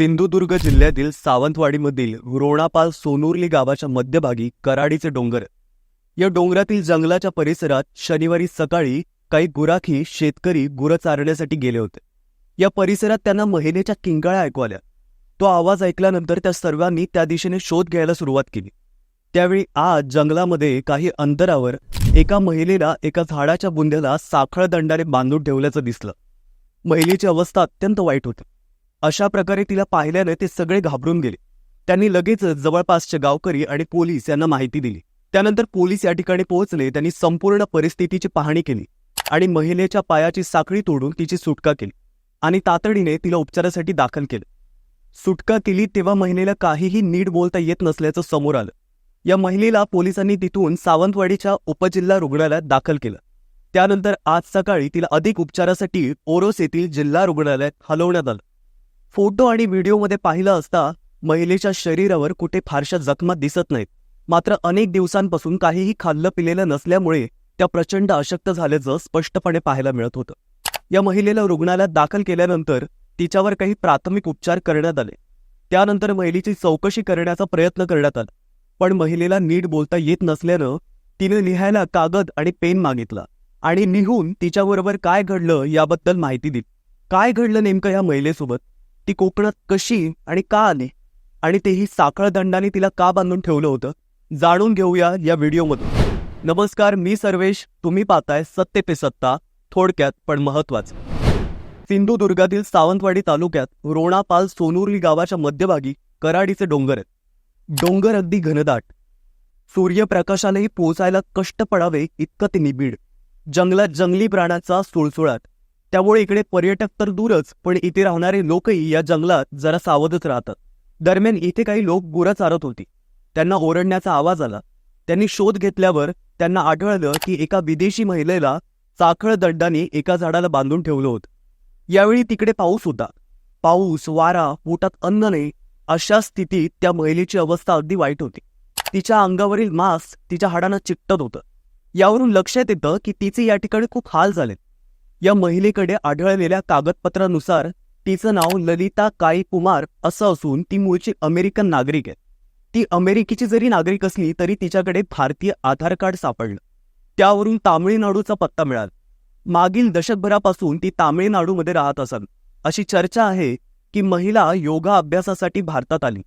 सिंधुदुर्ग जिल्ह्यातील सावंतवाडीमधील रोणापाल सोनुर्ली गावाच्या मध्यभागी कराडीचे डोंगर. या डोंगरातील जंगलाच्या परिसरात शनिवारी सकाळी काही गुराखी शेतकरी गुरं चारण्यासाठी गेले होते. या परिसरात त्यांना महिलेच्या किंकाळ्या ऐकू आल्या. तो आवाज ऐकल्यानंतर त्या सर्वांनी त्या दिशेने शोध घ्यायला सुरुवात केली. त्यावेळी आज जंगलामध्ये काही अंतरावर एका महिलेला एका झाडाच्या बुंद्याला साखळ दंडाने बांधून ठेवल्याचं दिसलं. महिलेची अवस्था अत्यंत वाईट होती. अशा प्रकारे तिला पाहिल्याने ते सगळे घाबरून गेले. त्यांनी लगेच जवळपासचे गावकरी आणि पोलीस यांना माहिती दिली. त्यानंतर पोलीस या ठिकाणी पोहोचले त्यांनी संपूर्ण परिस्थितीची पाहणी केली आणि महिलेच्या पायाची साखळी तोडून तिची सुटका केली आणि तातडीने तिला उपचारासाठी दाखल केलं. सुटका केली तेव्हा महिलेला काहीही नीट बोलता येत नसल्याचं समोर आलं. या महिलेला पोलिसांनी तिथून सावंतवाडीच्या उपजिल्हा रुग्णालयात दाखल केलं. त्यानंतर आज सकाळी तिला अधिक उपचारासाठी ओरोस येथील जिल्हा रुग्णालयात हलवण्यात आलं. फोटो आणि व्हिडिओमध्ये पाहिलं असता महिलेच्या शरीरावर कुठे फारशा जखमा दिसत नाहीत. मात्र अनेक दिवसांपासून काहीही खाल्लं पिलेलं नसल्यामुळे त्या प्रचंड अशक्त झाल्याचं स्पष्टपणे पाहायला मिळत होतं. या महिलेला रुग्णालयात दाखल केल्यानंतर तिच्यावर काही प्राथमिक उपचार करण्यात आले. त्यानंतर महिलेची चौकशी करण्याचा प्रयत्न करण्यात आला. पण महिलेला नीट बोलता येत नसल्यानं तिने लिहायला कागद आणि पेन मागितला आणि निहून तिच्याबरोबर काय घडलं याबद्दल माहिती दिली. काय घडलं नेमकं या महिलेसोबत? ती कोकणात कशी आणि का आली? आणि तेही साखळ दंडाने तिला का बांधून ठेवलं होतं? जाणून घेऊया या व्हिडिओमधून. नमस्कार मी सर्वेश. तुम्ही पाहताय सत्य पे सत्ता थोडक्यात पण महत्वाचं सिंधुदुर्गातील सावंतवाडी तालुक्यात रोणापाल सोनुर्ली गावाच्या मध्यभागी कराडीचे डोंगर आहेत. डोंगर अगदी घनदाट. सूर्यप्रकाशालाही पोचायला कष्ट पडावे इतकं ते निबीड. जंगलात जंगली प्राण्याचा सुळसुळाट. त्यामुळे इकडे पर्यटक तर दूरच पण इथे राहणारे लोकही या जंगलात जरा सावधच राहतात. दरम्यान इथे काही लोक गुरं चारत होती. त्यांना ओरडण्याचा आवाज आला. त्यांनी शोध घेतल्यावर त्यांना आढळलं की एका विदेशी महिलेला चाखळ दंडाने एका झाडाला बांधून ठेवलं होतं. यावेळी तिकडे पाऊस होता. पाऊस वारा पोटात अन्न नाही अशा स्थितीत त्या महिलेची अवस्था अगदी वाईट होती. तिच्या अंगावरील मांस तिच्या हाडांना चिकटत होतं. यावरून लक्षात येतं की तिचे या ठिकाणी खूप हाल झालेत. या महिलेकडे आढळलेल्या कागदपत्रानुसार तिचं नाव ललिता काई कुमार असं असून ती मूळची अमेरिकन नागरिक आहे. ती अमेरिकेची जरी नागरिक असली तरी तिच्याकडे भारतीय आधार कार्ड सापडलं. त्यावरून तामिळनाडूचा पत्ता मिळाला. मागील दशकभरापासून ती तामिळनाडूमध्ये राहत असत अशी चर्चा आहे की महिला योगा अभ्यासासाठी भारतात आली.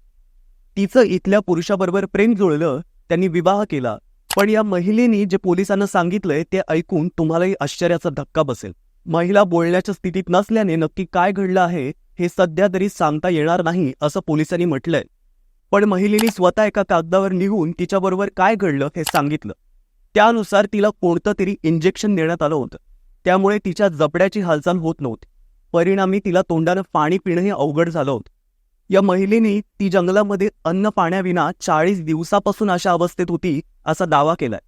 तिचं इथल्या पुरुषाबरोबर प्रेम जुळलं त्यांनी विवाह केला. पण या महिलेनी जे पोलिसांना सांगितलंय ते ऐकून तुम्हालाही आश्चर्याचा धक्का बसेल. महिला बोलण्याच्या स्थितीत नसल्याने नक्की काय घडलं आहे हे सध्या तरी सांगता येणार नाही असं पोलिसांनी म्हटलंय. पण महिलेनी स्वतः एका कागदावर लिहून तिच्याबरोबर काय घडलं हे सांगितलं. त्यानुसार तिला कोणतं तरी इंजेक्शन देण्यात आलं होतं. त्यामुळे तिच्या जबड्याची हालचाल होत नव्हती. परिणामी तिला तोंडानं पाणी पिणंही अवघड झालं होतं. या महिलेने ती जंगलामध्ये अन्न पाण्याविना चाळीस दिवसापासून अशा अवस्थेत होती असा दावा केलाय.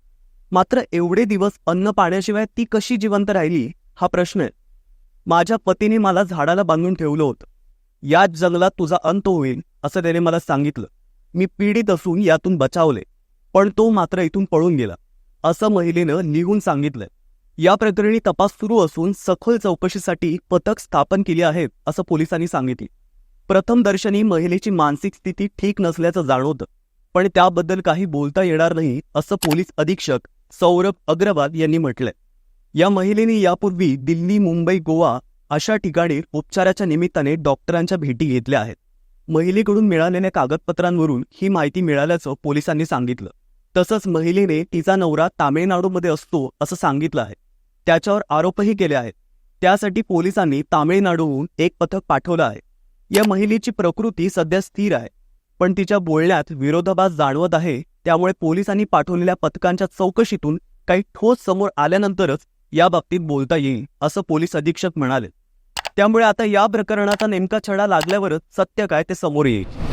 मात्र एवढे दिवस अन्न पाण्याशिवाय ती कशी जिवंत राहिली हा प्रश्न आहे. माझ्या पतीने मला झाडाला बांधून ठेवलं होतं. याच जंगलात तुझा अंत होईल असं त्याने मला सांगितलं. मी पीडित असून यातून बचावले पण तो मात्र इथून पळून गेला असं महिलेनं लिहून सांगितलंय या प्रकरणी तपास सुरू असून सखोल चौकशीसाठी पथक स्थापन केली आहेत असं पोलिसांनी सांगितले. प्रथम दर्शनी महिलेची मानसिक स्थिती ठीक नसल्याचं जाणवतं पण त्याबद्दल काही बोलता येणार नाही असं पोलीस अधीक्षक सौरभ अग्रवाल यांनी म्हटलंय. या महिलेने यापूर्वी दिल्ली मुंबई गोवा अशा ठिकाणी उपचाराच्या निमित्ताने डॉक्टरांच्या भेटी घेतल्या आहेत. महिलेकडून मिळालेल्या कागदपत्रांवरून ही माहिती मिळाल्याचं पोलिसांनी सांगितलं. तसंच महिलेने तिचा नवरा तामिळनाडूमध्ये असतो असं सांगितलं आहे. त्याच्यावर आरोपही केले आहेत. त्यासाठी पोलिसांनी तामिळनाडूहून एक पथक पाठवलं आहे. या महिलेची प्रकृती सध्या स्थिर आहे पण तिच्या बोलण्यात विरोधाभास जाणवत आहे त्यामुळे पोलिसांनी पाठवलेल्या पथकांच्या चौकशीतून काही ठोस समोर आल्यानंतरच याबाबतीत बोलता येईल असं पोलीस अधीक्षक म्हणाले. त्यामुळे आता या प्रकरणाचा नेमका छडा लागल्यावरच सत्य काय ते समोर येईल.